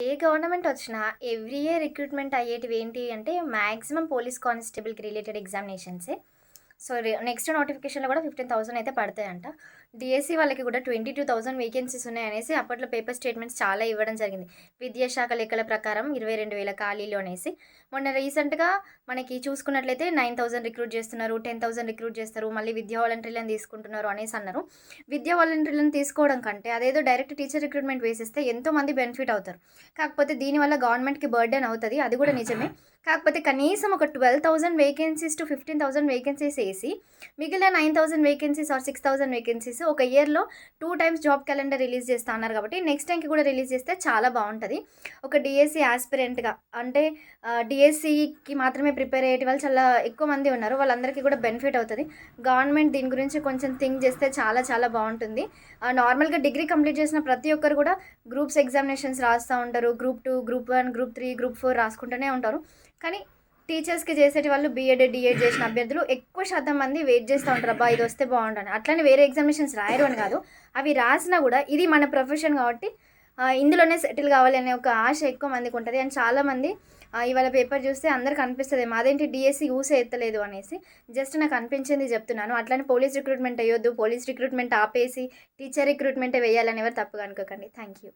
ఏ government వచ్చినా every year recruitment అయ్యేటివి ఏంటి అంటే మ్యాక్సిమం పోలీస్ కానిస్టేబుల్కి రిలేటెడ్ ఎగ్జామినేషన్సే. సో నెక్స్ట్ నోటిఫికేషన్లో కూడా ఫిఫ్టీన్ థౌసండ్ అయితే పడతాయంట. డిఎస్సి వాళ్ళకి కూడా ట్వంటీ టూ థౌసండ్ వేకెన్సీస్ ఉన్నాయనేసి అప్పట్లో పేపర్ స్టేట్మెంట్స్ చాలా ఇవ్వడం జరిగింది. విద్యాశాఖ లెక్కల ప్రకారం ఇరవై రెండు వేల ఖాళీలు అనేసి. మొన్న రీసెంట్గా మనకి చూసుకున్నట్లయితే నైన్ థౌసండ్ రిక్రూట్ చేస్తున్నారు టెన్ థౌసండ్ రిక్రూట్ చేస్తారు మళ్ళీ విద్యా వాలంటీర్లను తీసుకుంటున్నారు అనేసి అన్నారు. విద్యా వాలంటీర్లను తీసుకోవడం కంటే అదేదో డైరెక్ట్ టీచర్ రిక్రూట్మెంట్ వేసిస్తే ఎంతోమంది బెనిఫిట్ అవుతారు. కాకపోతే దీనివల్ల గవర్నమెంట్కి బర్డెన్ అవుతుంది అది కూడా నిజమే. కాకపోతే కనీసం ఒక twelve thousand vacancies to fifteen thousand vacancies వేసి మిగిలిన nine thousand vacancies or six thousand vacancies ఒక ఇయర్లో two times job calendar release చేస్తా అన్నారు కాబట్టి నెక్స్ట్ టైంకి కూడా రిలీజ్ చేస్తే చాలా బాగుంటుంది. ఒక డిఎస్సి ఆస్పిరెంట్గా అంటే డిఎస్సికి మాత్రమే ప్రిపేర్ అయ్యే వాళ్ళు చాలా ఎక్కువ మంది ఉన్నారు. వాళ్ళందరికీ కూడా బెనిఫిట్ అవుతుంది. గవర్నమెంట్ దీని గురించి కొంచెం థింక్ చేస్తే చాలా చాలా బాగుంటుంది. నార్మల్గా డిగ్రీ కంప్లీట్ చేసిన ప్రతి ఒక్కరు కూడా గ్రూప్స్ ఎగ్జామినేషన్స్ రాస్తూ ఉంటారు. Group two group one group three group four రాసుకుంటూనే ఉంటారు. కానీ టీచర్స్కి చేసేటి వాళ్ళు బీఎడ్ డిఎడ్ చేసిన అభ్యర్థులు ఎక్కువ శాతం మంది వెయిట్ చేస్తూ ఉంటారు. అబ్బా ఇది వస్తే బాగుంటుంది అట్లనే వేరే ఎగ్జామినేషన్స్ రాయరు అని కాదు. అవి రాసినా కూడా ఇది మన ప్రొఫెషన్ కాబట్టి ఇందులోనే సెటిల్ కావాలి అనే ఒక ఆశ ఎక్కువ మందికి ఉంటుంది. అండ్ చాలామంది ఇవాళ పేపర్ చూస్తే అందరికి అనిపిస్తుంది మాదేంటి డిఎస్సి యూస్ ఎత్తలేదు అనేసి. జస్ట్ నాకు అనిపించింది చెప్తున్నాను. అట్లనే పోలీస్ రిక్రూట్మెంట్ అయ్యొద్దు పోలీస్ రిక్రూట్మెంట్ ఆపేసి టీచర్ రిక్రూట్మెంటే వేయాలని ఎవరు తప్పుగా అనుకోకండి. Thank you